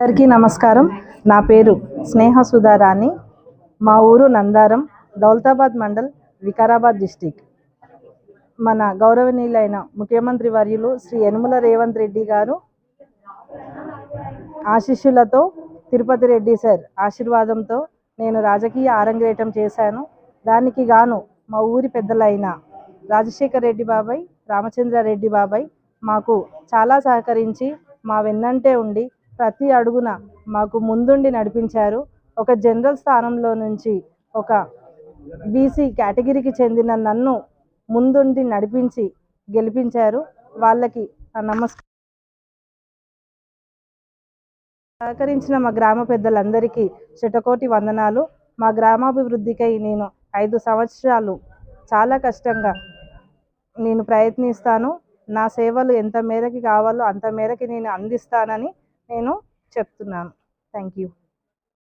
అందరికీ నమస్కారం. నా పేరు స్నేహ సుధారాణి. మా ఊరు నందారం దౌలతాబాద్ మండల్ వికారాబాద్ డిస్టిక్. మన గౌరవనీయులైన ముఖ్యమంత్రి వర్యులు శ్రీ యనుమల రేవంత్ రెడ్డి గారు ఆశిష్యులతో తిరుపతి రెడ్డి సార్ ఆశీర్వాదంతో నేను రాజకీయ ఆరంగేటం చేశాను. దానికి గాను మా ఊరి పెద్దలైన రాజశేఖర్ రెడ్డి బాబాయ్ రామచంద్రారెడ్డి బాబాయ్ మాకు చాలా సహకరించి మా వెన్నంటే ఉండి ప్రతి అడుగున మాకు ముందుండి నడిపించారు. ఒక జనరల్ స్థానంలో నుంచి ఒక బీసీ కేటగిరీకి చెందిన నన్ను ముందుండి నడిపించి గెలిపించారు. వాళ్ళకి నమస్కారం సహకరించిన మా గ్రామ పెద్దలందరికీ శటకోటి వందనాలు. మా గ్రామాభివృద్ధికై నేను ఐదు సంవత్సరాలు చాలా కష్టంగా నేను ప్రయత్నిస్తాను. నా సేవలు ఎంత మేరకి కావాలో అంత మేరకి నేను అందిస్తానని నేను చెప్తున్నాను. Thank you